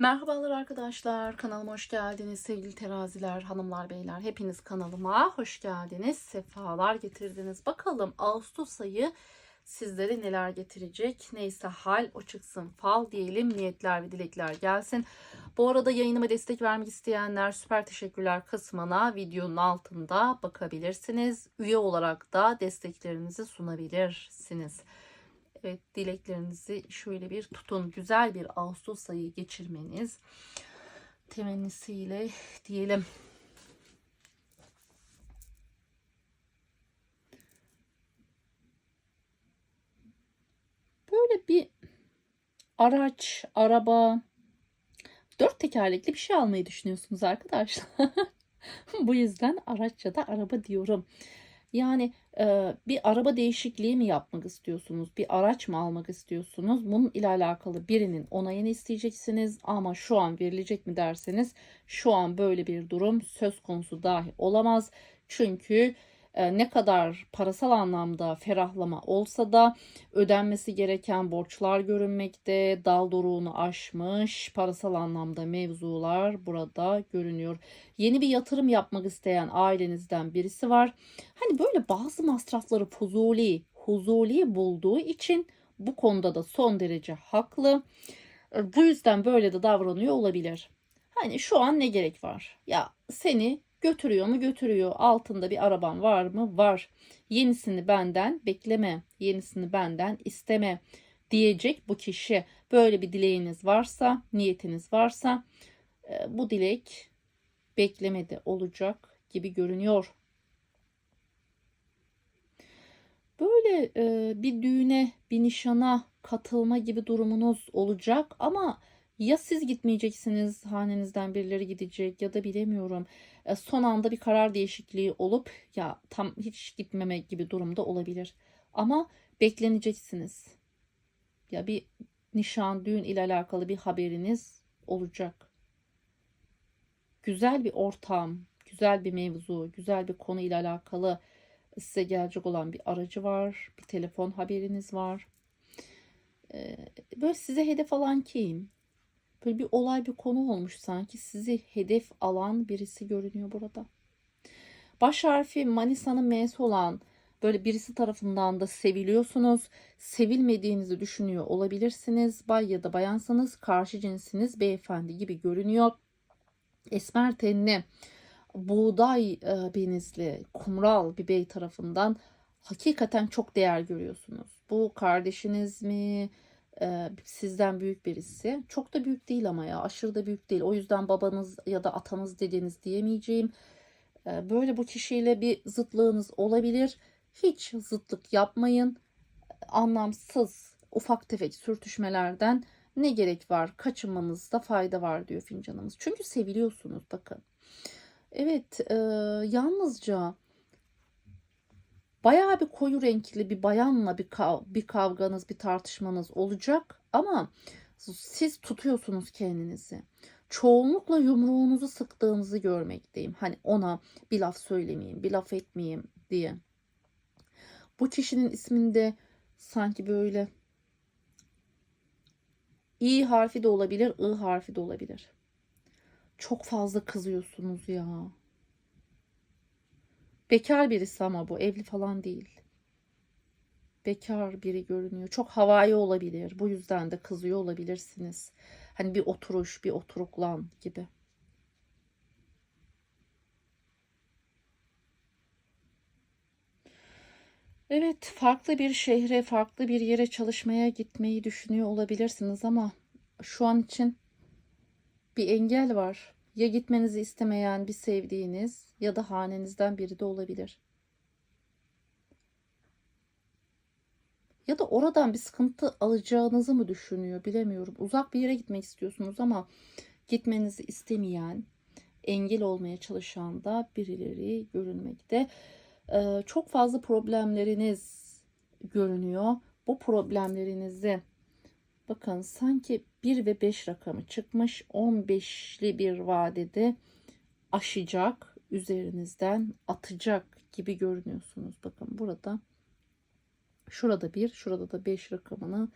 Merhabalar arkadaşlar. Kanalıma hoş geldiniz sevgili teraziler, hanımlar, beyler. Hepiniz kanalıma hoş geldiniz. Sefalar getirdiniz. Bakalım Ağustos ayı sizlere neler getirecek? Neyse hal o çıksın fal diyelim. Niyetler ve dilekler gelsin. Bu arada yayınıma destek vermek isteyenler süper teşekkürler kısmına videonun altında bakabilirsiniz. Üye olarak da desteklerinizi sunabilirsiniz. Evet dileklerinizi şöyle bir tutun. Güzel bir Ağustos ayı geçirmeniz temennisiyle diyelim. Böyle bir araç, araba, dört tekerlekli bir şey almayı düşünüyorsunuz arkadaşlar. Bu yüzden araç ya da araba diyorum. Yani e, bir araba değişikliği mi yapmak istiyorsunuz? Bir araç mı almak istiyorsunuz? Bunun ile alakalı birinin onayını isteyeceksiniz ama şu an verilecek mi derseniz şu an böyle bir durum söz konusu dahi olamaz. Çünkü ne kadar parasal anlamda ferahlama olsa da ödenmesi gereken borçlar görünmekte, dal doruğunu aşmış parasal anlamda mevzular burada görünüyor. Yeni bir yatırım yapmak isteyen ailenizden birisi var. Hani böyle bazı masrafları fuzuli, huzuli bulduğu için bu konuda da son derece haklı. E, Bu yüzden böyle de davranıyor olabilir. Hani şu an ne gerek var? Ya seni Götürüyor mu? Götürüyor. Altında bir araban var mı? Var. Yenisini benden bekleme. Yenisini benden isteme diyecek bu kişi. Böyle bir dileğiniz varsa, niyetiniz varsa e, bu dilek beklemede olacak gibi görünüyor. Böyle e, bir düğüne, bir nişana katılma gibi durumunuz olacak ama ya siz gitmeyeceksiniz, hanenizden birileri gidecek ya da bilemiyorum. E, son anda bir karar değişikliği olup ya tam hiç gitmeme gibi durumda olabilir. Ama bekleneceksiniz. Ya bir nişan, düğün ile alakalı bir haberiniz olacak. Güzel bir ortam, güzel bir mevzu, güzel bir konu ile alakalı size gelecek olan bir aracı var, bir telefon haberiniz var. E, böyle size hedef alan kim? Böyle bir olay bir konu olmuş sanki sizi hedef alan birisi görünüyor burada. Baş harfi Manisa'nın M'si olan böyle birisi tarafından da seviliyorsunuz. Sevilmediğinizi düşünüyor olabilirsiniz. Bay ya da bayansanız karşı cinsiniz beyefendi gibi görünüyor. Esmer tenli, buğday e, benizli, kumral bir bey tarafından hakikaten çok değer görüyorsunuz. Bu kardeşiniz mi? E, sizden büyük birisi. Çok da büyük değil ama ya aşırı da büyük değil. O yüzden babanız ya da atanız dediniz diyemeyeceğim. E, böyle bu kişiyle bir zıtlığınız olabilir. Hiç zıtlık yapmayın. Anlamsız ufak tefek sürtüşmelerden ne gerek var? Kaçınmanızda fayda var diyor fincanımız. Çünkü seviliyorsunuz bakın. Evet e, yalnızca bayağı bir koyu renkli bir bayanla bir, kav bir kavganız, bir tartışmanız olacak ama siz tutuyorsunuz kendinizi. Çoğunlukla yumruğunuzu sıktığınızı görmekteyim. Hani ona bir laf söylemeyeyim, bir laf etmeyeyim diye. Bu kişinin isminde sanki böyle İ harfi de olabilir, I harfi de olabilir. Çok fazla kızıyorsunuz ya. Bekar birisi ama bu evli falan değil. Bekar biri görünüyor. Çok havai olabilir. Bu yüzden de kızıyor olabilirsiniz. Hani bir oturuş, bir oturuklan gibi. Evet, farklı bir şehre, farklı bir yere çalışmaya gitmeyi düşünüyor olabilirsiniz ama şu an için bir engel var. Ya gitmenizi istemeyen bir sevdiğiniz ya da hanenizden biri de olabilir. Ya da oradan bir sıkıntı alacağınızı mı düşünüyor bilemiyorum. Uzak bir yere gitmek istiyorsunuz ama gitmenizi istemeyen, engel olmaya çalışan da birileri görünmekte. Ee, çok fazla problemleriniz görünüyor. Bu problemlerinizi bakın sanki 1 ve 5 rakamı çıkmış 15'li bir vadede aşacak, üzerinizden atacak gibi görünüyorsunuz. Bakın burada şurada bir, şurada da 5 rakamını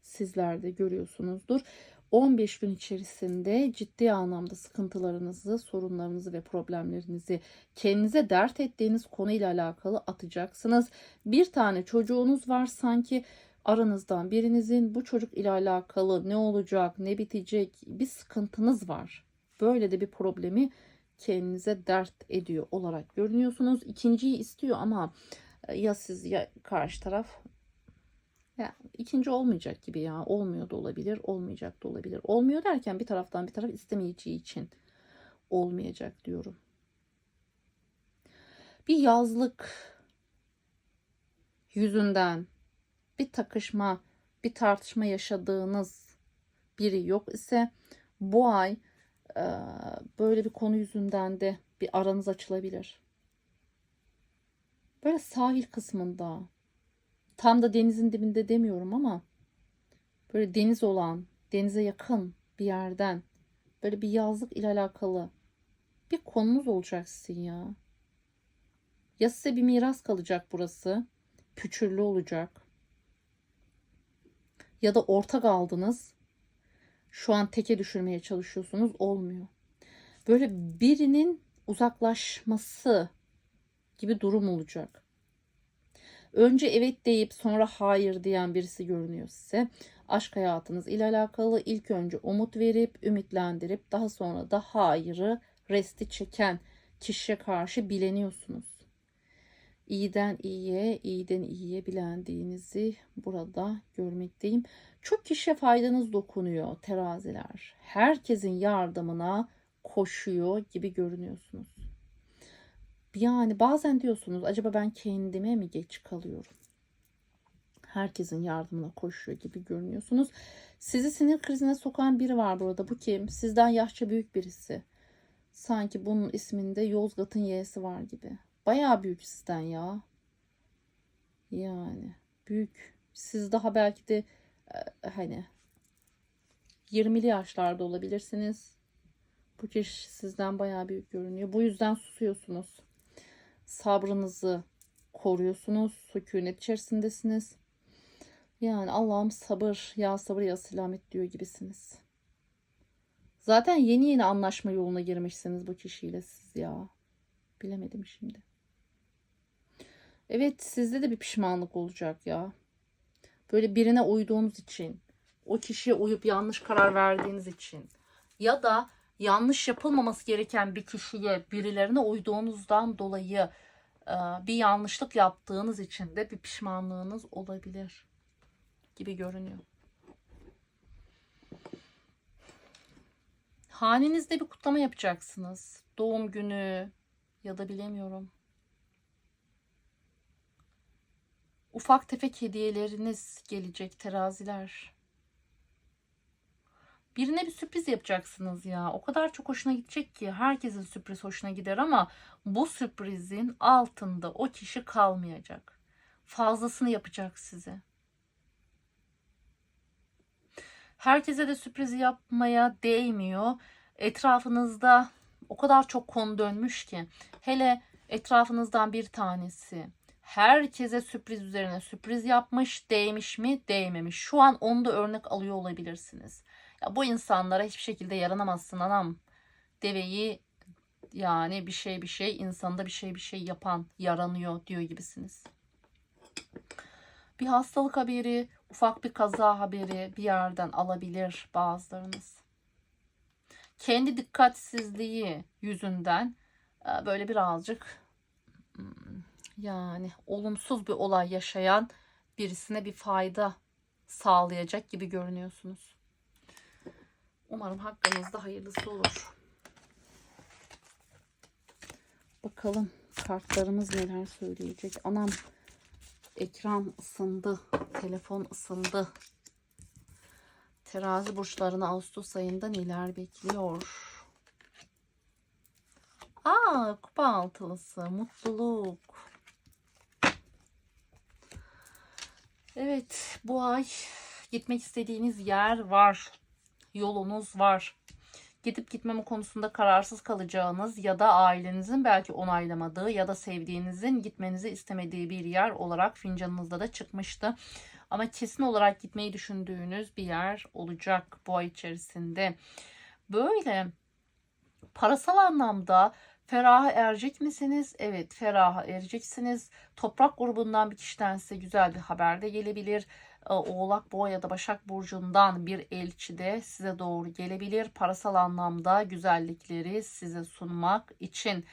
sizler de görüyorsunuzdur. 15 gün içerisinde ciddi anlamda sıkıntılarınızı, sorunlarınızı ve problemlerinizi kendinize dert ettiğiniz konuyla alakalı atacaksınız. Bir tane çocuğunuz var sanki aranızdan birinizin bu çocuk ile alakalı ne olacak, ne bitecek bir sıkıntınız var. Böyle de bir problemi kendinize dert ediyor olarak görünüyorsunuz. İkinciyi istiyor ama e, ya siz ya karşı taraf ya ikinci olmayacak gibi ya. Olmuyor da olabilir, olmayacak da olabilir. Olmuyor derken bir taraftan bir taraf istemeyeceği için olmayacak diyorum. Bir yazlık yüzünden bir takışma, bir tartışma yaşadığınız biri yok ise bu ay e, böyle bir konu yüzünden de bir aranız açılabilir. Böyle sahil kısmında tam da denizin dibinde demiyorum ama böyle deniz olan, denize yakın bir yerden böyle bir yazlık ile alakalı bir konunuz olacak sizin ya. Ya size bir miras kalacak burası. Püçürlü olacak. Ya da ortak aldınız. Şu an teke düşürmeye çalışıyorsunuz. Olmuyor. Böyle birinin uzaklaşması gibi durum olacak. Önce evet deyip sonra hayır diyen birisi görünüyor size. Aşk hayatınız ile alakalı ilk önce umut verip ümitlendirip daha sonra da hayırı resti çeken kişiye karşı bileniyorsunuz. İyiden iyiye, iyiden iyiye bilendiğinizi burada görmekteyim. Çok kişiye faydanız dokunuyor teraziler. Herkesin yardımına koşuyor gibi görünüyorsunuz. Yani bazen diyorsunuz acaba ben kendime mi geç kalıyorum? Herkesin yardımına koşuyor gibi görünüyorsunuz. Sizi sinir krizine sokan biri var burada. Bu kim? Sizden yaşça büyük birisi. Sanki bunun isminde Yozgat'ın Y'si var gibi. Bayağı büyük sizden ya. Yani büyük. Siz daha belki de e, hani 20'li yaşlarda olabilirsiniz. Bu kişi sizden bayağı büyük görünüyor. Bu yüzden susuyorsunuz sabrınızı koruyorsunuz. Sükunet içerisindesiniz. Yani Allah'ım sabır ya sabır ya selamet diyor gibisiniz. Zaten yeni yeni anlaşma yoluna girmişsiniz bu kişiyle siz ya. Bilemedim şimdi. Evet sizde de bir pişmanlık olacak ya. Böyle birine uyduğunuz için, o kişiye uyup yanlış karar verdiğiniz için ya da yanlış yapılmaması gereken bir kişiye birilerine uyduğunuzdan dolayı e, bir yanlışlık yaptığınız için de bir pişmanlığınız olabilir gibi görünüyor. Hanenizde bir kutlama yapacaksınız. Doğum günü ya da bilemiyorum. Ufak tefek hediyeleriniz gelecek teraziler. Birine bir sürpriz yapacaksınız ya. O kadar çok hoşuna gidecek ki herkesin sürpriz hoşuna gider ama bu sürprizin altında o kişi kalmayacak. Fazlasını yapacak size. Herkese de sürpriz yapmaya değmiyor. Etrafınızda o kadar çok konu dönmüş ki. Hele etrafınızdan bir tanesi herkese sürpriz üzerine sürpriz yapmış, değmiş mi, değmemiş. Şu an onu da örnek alıyor olabilirsiniz. Ya bu insanlara hiçbir şekilde yaranamazsın anam. Deveyi yani bir şey bir şey insanda bir şey bir şey yapan yaranıyor diyor gibisiniz. Bir hastalık haberi, ufak bir kaza haberi bir yerden alabilir bazılarınız. Kendi dikkatsizliği yüzünden e, böyle birazcık yani olumsuz bir olay yaşayan birisine bir fayda sağlayacak gibi görünüyorsunuz. Umarım hakkınızda hayırlısı olur. Bakalım kartlarımız neler söyleyecek. Anam ekran ısındı. Telefon ısındı. Terazi burçlarını Ağustos ayında neler bekliyor? Aa, kupa altılısı, mutluluk. Evet, bu ay gitmek istediğiniz yer var yolunuz var. Gidip gitmeme konusunda kararsız kalacağınız ya da ailenizin belki onaylamadığı ya da sevdiğinizin gitmenizi istemediği bir yer olarak fincanınızda da çıkmıştı. ama kesin olarak gitmeyi düşündüğünüz bir yer olacak bu ay içerisinde. Böyle parasal anlamda feraha erecek misiniz? Evet, feraha ereceksiniz. Toprak grubundan bir kişiden size güzel bir haber de gelebilir. Ee, Oğlak, Boğa ya da Başak Burcu'ndan bir elçi de size doğru gelebilir. Parasal anlamda güzellikleri size sunmak için.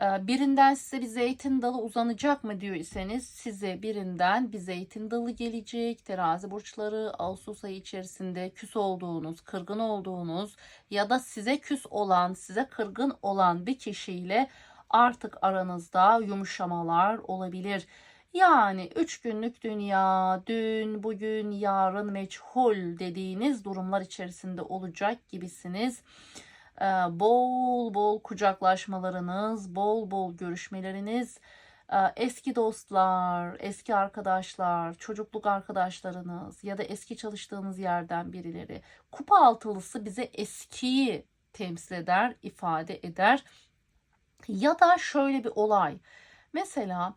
Ee, Birinden size bir zeytin dalı uzanacak mı diyor iseniz size birinden bir zeytin dalı gelecek. Terazi burçları Ağustos ayı içerisinde küs olduğunuz, kırgın olduğunuz ya da size küs olan, size kırgın olan bir kişiyle artık aranızda yumuşamalar olabilir. Yani üç günlük dünya, dün, bugün, yarın meçhul dediğiniz durumlar içerisinde olacak gibisiniz. Ee, Bol bol kucaklaşmalarınız, bol bol görüşmeleriniz, e, eski dostlar, eski arkadaşlar, çocukluk arkadaşlarınız ya da eski çalıştığınız yerden birileri. Kupa altılısı bize eskiyi temsil eder, ifade eder. Ya da şöyle bir olay. Mesela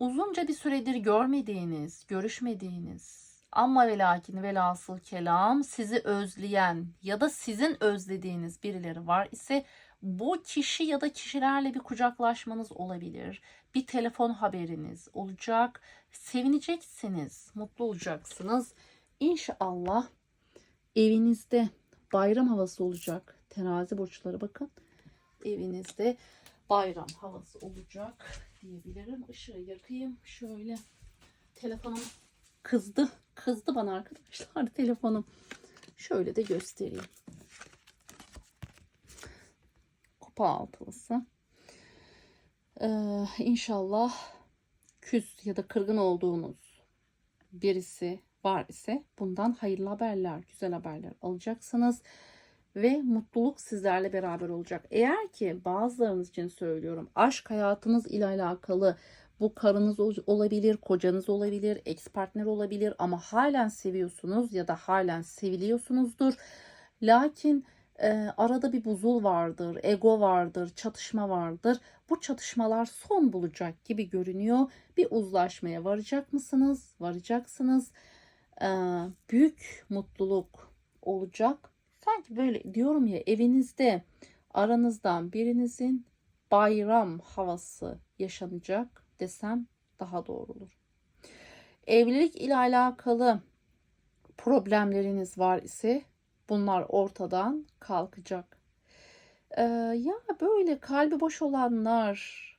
uzunca bir süredir görmediğiniz, görüşmediğiniz ama ve lakin velhasıl kelam sizi özleyen ya da sizin özlediğiniz birileri var ise bu kişi ya da kişilerle bir kucaklaşmanız olabilir. Bir telefon haberiniz olacak. Sevineceksiniz, mutlu olacaksınız. İnşallah evinizde bayram havası olacak. Terazi burçları bakın. Evinizde bayram havası olacak diyebilirim. Işığı yakayım. Şöyle telefonum kızdı. Kızdı bana arkadaşlar telefonum. Şöyle de göstereyim. Kupa altılısı. Ee, inşallah küs ya da kırgın olduğunuz birisi var ise bundan hayırlı haberler, güzel haberler alacaksınız ve mutluluk sizlerle beraber olacak. Eğer ki bazılarınız için söylüyorum aşk hayatınız ile alakalı bu karınız ol- olabilir, kocanız olabilir, ex partner olabilir ama halen seviyorsunuz ya da halen seviliyorsunuzdur. Lakin e, arada bir buzul vardır, ego vardır, çatışma vardır. Bu çatışmalar son bulacak gibi görünüyor. Bir uzlaşmaya varacak mısınız? Varacaksınız. E, büyük mutluluk olacak. Sanki böyle diyorum ya evinizde aranızdan birinizin bayram havası yaşanacak desem daha doğru olur. Evlilik ile alakalı problemleriniz var ise bunlar ortadan kalkacak. Ee, ya böyle kalbi boş olanlar,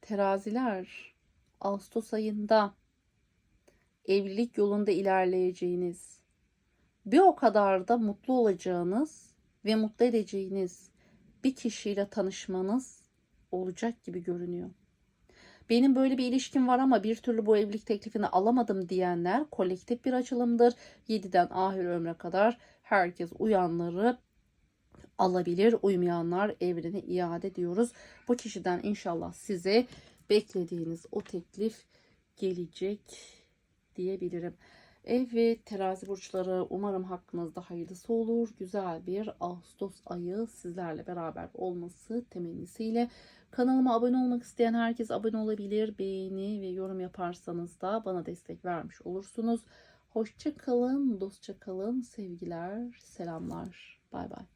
teraziler, Ağustos ayında evlilik yolunda ilerleyeceğiniz, bir o kadar da mutlu olacağınız ve mutlu edeceğiniz bir kişiyle tanışmanız olacak gibi görünüyor. Benim böyle bir ilişkim var ama bir türlü bu evlilik teklifini alamadım diyenler kolektif bir açılımdır. 7'den ahir ömre kadar herkes uyanları alabilir. Uymayanlar evrene iade diyoruz. Bu kişiden inşallah size beklediğiniz o teklif gelecek diyebilirim. Evet terazi burçları umarım hakkınızda hayırlısı olur. Güzel bir Ağustos ayı sizlerle beraber olması temennisiyle. Kanalıma abone olmak isteyen herkes abone olabilir. Beğeni ve yorum yaparsanız da bana destek vermiş olursunuz. Hoşça kalın, dostça kalın. Sevgiler, selamlar. Bay bay.